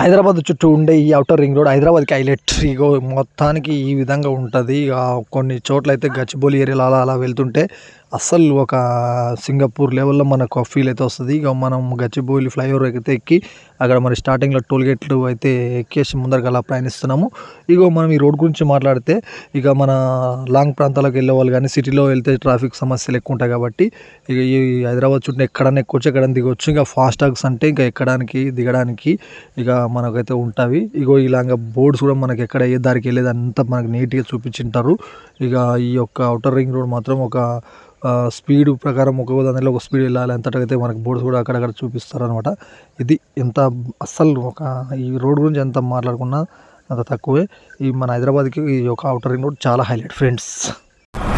హైదరాబాద్ చుట్టూ ఉండే ఈ అవుటర్ రింగ్ రోడ్ హైదరాబాద్కి హైలైట్. ఇగో మొత్తానికి ఈ విధంగా ఉంటుంది. ఇక కొన్ని చోట్ల అయితే గచ్చిబౌలి ఏరియాలో అలా అలా వెళ్తుంటే అస్సలు ఒక సింగపూర్ లెవెల్లో మనకు ఫీల్ అయితే వస్తుంది. ఇక మనం గచ్చిబౌలి ఫ్లైఓవర్ అయితే ఎక్కి అక్కడ మరి స్టార్టింగ్లో టోల్ గేట్లు అయితే ఎక్కేసి ముందరకు అలా ప్రయాణిస్తున్నాము. ఇగో మనం ఈ రోడ్ గురించి మాట్లాడితే ఇక మన లాంగ్ ప్రాంతాలకు వెళ్ళే వాళ్ళు కానీ సిటీలో వెళ్తే ట్రాఫిక్ సమస్యలు ఎక్కువ ఉంటాయి కాబట్టి ఇక ఈ హైదరాబాద్ చుట్టూ ఎక్కడన్నా ఎక్కొచ్చు ఎక్కడన్నా దిగొచ్చు. ఇంకా ఫాస్ట్ టాగ్స్ అంటే ఇంకా ఎక్కడానికి దిగడానికి ఇక మనకైతే ఉంటాయి. ఇగో ఇలాగ బోర్డ్స్ కూడా మనకి ఎక్కడ ఏ దారికి వెళ్ళేది అంతా మనకు నీట్గా చూపించింటారు. ఇక ఈ యొక్క అవుటర్ రింగ్ రోడ్ మాత్రం ఒక స్పీడ్ ప్రకారం ఒక దానిలో ఒక స్పీడ్ వెళ్ళాలి అంతటైతే మనకి బోర్డ్స్ కూడా అక్కడక్కడ చూపిస్తారు అనమాట ఇది ఎంత అస్సలు ఒక ఈ రోడ్ గురించి ఎంత మాట్లాడుకున్నా అంత తక్కువే. ఈ మన హైదరాబాద్కి ఈ యొక్క అవుటర్ రింగ్ రోడ్ చాలా highlight friends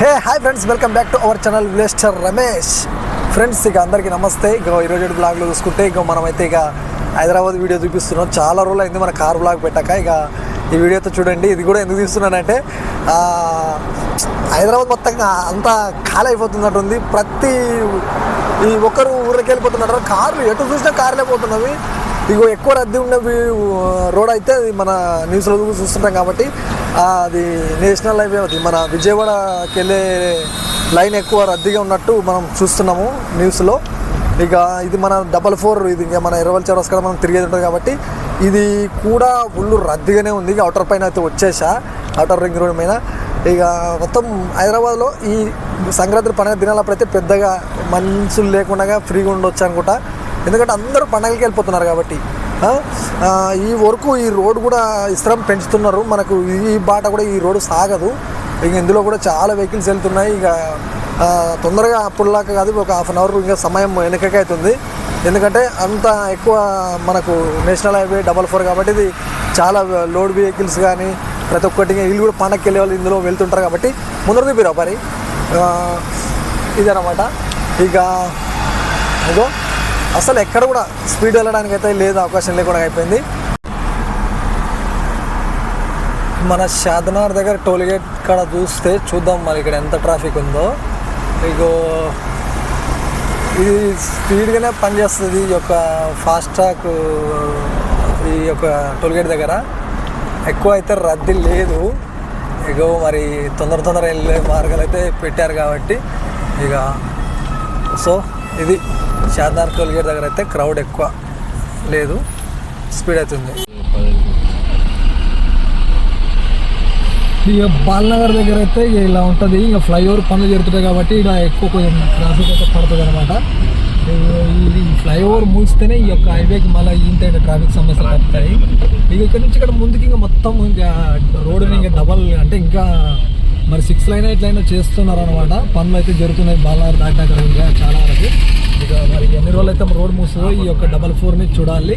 hey hi friends welcome back to our channel విలేస్టర్ Ramesh friends ఇక అందరికీ నమస్తే. ఇక ఈరోజు బ్లాగ్లో చూసుకుంటే ఇక మనమైతే ఇక హైదరాబాద్ వీడియో చూపిస్తున్నాం. చాలా రోజులు అయింది మన కార్ బ్లాగ్ పెట్టాక. ఇక ఈ వీడియోతో చూడండి. ఇది కూడా ఎందుకు తీస్తున్నానంటే హైదరాబాద్ మొత్తంగా అంతా ఖాళీ అయిపోతున్నట్టుంది ప్రతి ఈ ఒక్కరు ఊరికి వెళ్ళిపోతున్నారు. కార్లు ఎటు చూసినా కార్లే పోతున్నవి. ఇగో ఎక్కువ రద్దీ ఉండేవి రోడ్ అయితే అది మన న్యూస్లో చూస్తుంటాం కాబట్టి అది నేషనల్ హైవే అది. మన విజయవాడకి వెళ్ళే లైన్ ఎక్కువ రద్దీగా ఉన్నట్టు మనం చూస్తున్నాము న్యూస్లో. ఇక ఇది మన డబల్ ఫోర్ ఇది ఇంకా మన ఇరవై చౌరస్కర మనం తిరిగేది ఉంటుంది కాబట్టి ఇది కూడా ఫుల్ రద్దీగానే ఉంది. ఇక అవుటర్ పైన అయితే వచ్చేసా. అవుటర్ రింగ్ రోడ్ మీద. ఇక మొత్తం హైదరాబాద్లో ఈ సంక్రాంతి పండుగ దినాలప్పుడైతే పెద్దగా మనుషులు లేకుండా ఫ్రీగా ఉండొచ్చు అనుకుంటా. ఎందుకంటే అందరూ పండగలకి వెళ్ళిపోతున్నారు కాబట్టి. ఈ వరకు ఈ రోడ్ కూడా ఇస్త్రం పెంచుతున్నారు. మనకు ఈ బాట కూడా ఈ రోడ్డు సాగదు. ఇక ఇందులో కూడా చాలా వెహికల్స్ వెళ్తున్నాయి. ఇక తొందరగా అప్పుడులాగా కాదు. ఒక హాఫ్ అన్ అవర్ ఇంకా సమయం వెనుకకైతుంది ఎందుకంటే అంత ఎక్కువ మనకు నేషనల్ హైవే డబల్ ఫోర్ కాబట్టి ఇది చాలా లోడ్ వెహికల్స్ కానీ ప్రతి ఒక్కటి వీళ్ళు కూడా పండగకి వెళ్ళే వాళ్ళు ఇందులో వెళ్తుంటారు కాబట్టి ముందర చూపిరా మరి ఇదనమాట ఇక ఇదో అసలు ఎక్కడ కూడా స్పీడ్ వెళ్ళడానికి అయితే లేదు అవకాశం లేకుండా అయిపోయింది. మన షాదనార్ దగ్గర టోల్గేట్ కాడ చూస్తే చూద్దాం మరి ఇక్కడ ఎంత ట్రాఫిక్ ఉందో. ఇగో ఇది స్పీడ్గానే పనిచేస్తుంది ఈ యొక్క ఫాస్ట్ ట్రాక్ ఈ యొక్క టోల్గేట్ దగ్గర. ఎక్కువ అయితే రద్దీ లేదు. ఇగో మరి తొందర తొందర వెళ్ళే మార్గాలు అయితే పెట్టారు కాబట్టి ఇక సో ఇది షాద్నార్ టోల్గేట్ దగ్గర అయితే క్రౌడ్ ఎక్కువ లేదు. స్పీడ్ అవుతుంది. ఇక బాలనగర్ దగ్గర అయితే ఇక ఇలా ఉంటుంది. ఇక ఫ్లైఓవర్ పనులు జరుగుతుంటాయి కాబట్టి ఇక ఎక్కువ కొంచెం ట్రాఫిక్ అయితే పడుతుంది అనమాట ఈ ఫ్లైఓవర్ మూస్తేనే ఈ యొక్క హైవేకి మళ్ళీ ఇంత ట్రాఫిక్ సమస్యలు వస్తాయి ఇక ఇక్కడ నుంచి ఇక్కడ ముందుకి ఇంకా మొత్తం ఇంకా రోడ్డుని ఇంకా డబల్ అంటే ఇంకా మరి సిక్స్ లైన్ ఎయిట్ లైన్ చేస్తున్నారు అనమాట పనులు అయితే జరుగుతున్నాయి బాలనగర్ దాటాక ఇంకా చాలా వరకు. ఇక మరి ఎన్ని రోజులు అయితే రోడ్ మూస్తుందో ఈ యొక్క డబల్ ఫోర్ని చూడాలి.